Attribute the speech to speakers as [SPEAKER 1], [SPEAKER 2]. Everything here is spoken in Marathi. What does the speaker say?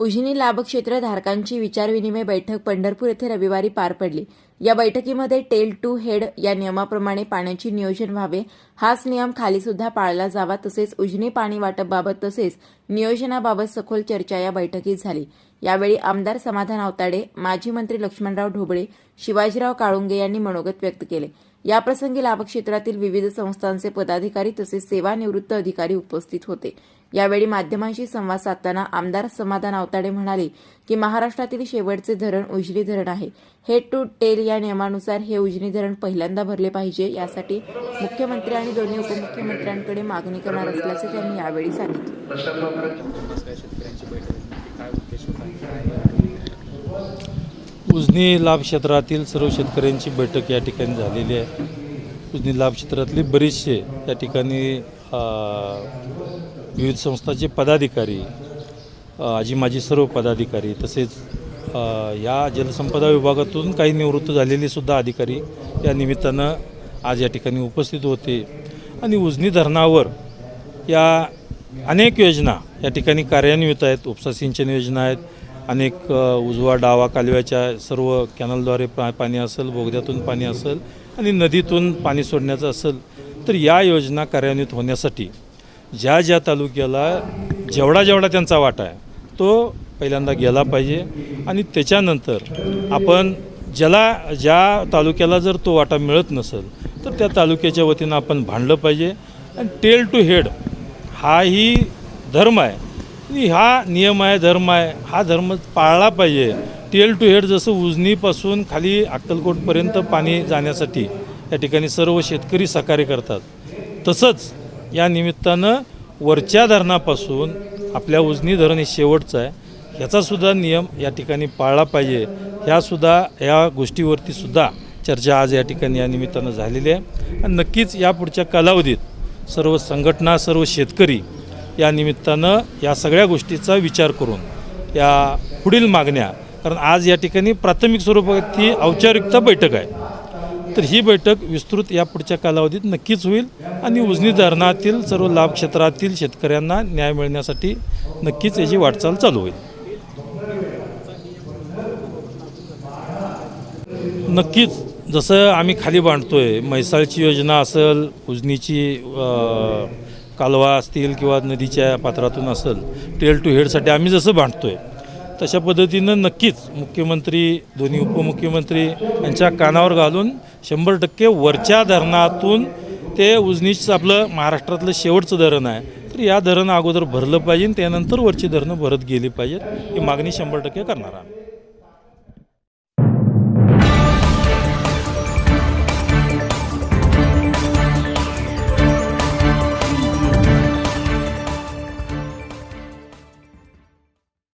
[SPEAKER 1] उजनी लाभक्षेत्र धारकांची विचारविनिमय बैठक पंढरपूर येथे रविवारी पार पडली. या बैठकीमध्ये टेल टू हेड या नियमाप्रमाणे पाण्याचे नियोजन व्हावे. हाच नियम खाली सुद्धा पाळला जावा. तसेच उजनी पाणी वाटपबाबत तसेच नियोजनाबाबत सखोल चर्चा या बैठकीत झाली. यावेळी आमदार समाधान आवताडे माजी मंत्री लक्ष्मणराव ढोबळे शिवाजीराव काळुंगे यांनी मनोगत व्यक्त केले. याप्रसंगी लाभक्षेत्रातील विविध संस्थांचे पदाधिकारी तसेच सेवानिवृत्त अधिकारी उपस्थित होते. यावेळी माध्यमांशी संवाद साधताना आमदार समाधान आवताडे म्हणाले की महाराष्ट्रातील शेवटचे धरण उजनी धरण आहे. हेड टू टेल या नियमानुसार हे उजनी धरण पहिल्यांदा भरले पाहिजे यासाठी मुख्यमंत्री आणि दोन्ही उपमुख्यमंत्र्यांकडे मागणी करणार असल्याचे त्यांनी यावेळी सांगितले.
[SPEAKER 2] उजनी लाभ क्षेत्रातील सर्व शेतकऱ्यांची बैठक या ठिकाणी झालेली आहे. उजनी लाभ क्षेत्रातली बरेचसे या ठिकाणी विविध संस्थांचे पदाधिकारी आजी माजी सर्व पदाधिकारी तसेच या जलसंपदा विभागातून काही निवृत्त झालेले सुद्धा अधिकारी या निमित्तानं आज या ठिकाणी उपस्थित होते. आणि उजनी धरणावर या अनेक योजना या ठिकाणी कार्यान्वित आहेत. उपसा सिंचन योजना आहेत. अनेक उजवा डावा कालव्याच्या सर्व कॅनलद्वारे पा पाणी असेल बोगद्यातून पाणी असेल आणि नदीतून पाणी सोडण्याचं असेल तर या योजना कार्यान्वित होण्यासाठी ज्या ज्या तालुक्याला जेवढा जेवढा त्यांचा वाटा आहे तो पहिल्यांदा गेला पाहिजे. आणि त्याच्यानंतर आपण ज्याला ज्या तालुक्याला जर तो वाटा मिळत नसेल तर त्या तालुक्याच्या वतीनं आपण भांडलं पाहिजे. आणि टेल टू हेड हाही धर्म आहे. आणि हा नियम आहे धर्म आहे हा धर्म पाळला पाहिजे. टेल टू हेड जसं उजनीपासून खाली अक्कलकोटपर्यंत पाणी जाण्यासाठी या ठिकाणी सर्व शेतकरी सहकार्य करतात तसंच या निमित्तानं वरच्या धरणापासून आपल्या उजनी धरण हे शेवटचं आहे. ह्याचासुद्धा नियम या ठिकाणी पाळला पाहिजे. ह्यासुद्धा या गोष्टीवरती सुद्धा चर्चा आज या ठिकाणी या निमित्तानं झालेली आहे. आणि नक्कीच या पुढच्या कालावधीत सर्व संघटना सर्व शेतकरी या निमित्तानं या सगळ्या गोष्टीचा विचार करून या पुढील मागण्या कारण आज या ठिकाणी प्राथमिक स्वरूपात ती औपचारिकता बैठक आहे. तर ही बैठक विस्तृत या पुढच्या कालावधीत नक्कीच होईल आणि उजनी धरणातील सर्व लाभ क्षेत्रातील शेतकऱ्यांना न्याय मिळण्यासाठी नक्कीच याची वाटचाल चालू होईल. नक्कीच जसं आम्ही खाली बांधतोय म्हैसाळची योजना असेल उजनीची कालवा असतील किंवा नदीच्या पात्रातून असेल टेल टू हेडसाठी आम्ही जसं बांधतोय तशा पद्धतीनं नक्कीच मुख्यमंत्री दोन्ही उपमुख्यमंत्री यांच्या कानावर घालून शंभर टक्के वरच्या धरणातून ते उजनीच आपलं महाराष्ट्रातलं शेवटचं धरण आहे. तर या धरण अगोदर भरलं पाहिजे त्यानंतर वरची धरणं भरत गेली पाहिजेत. ही मागणी शंभर टक्के करणार आम्ही.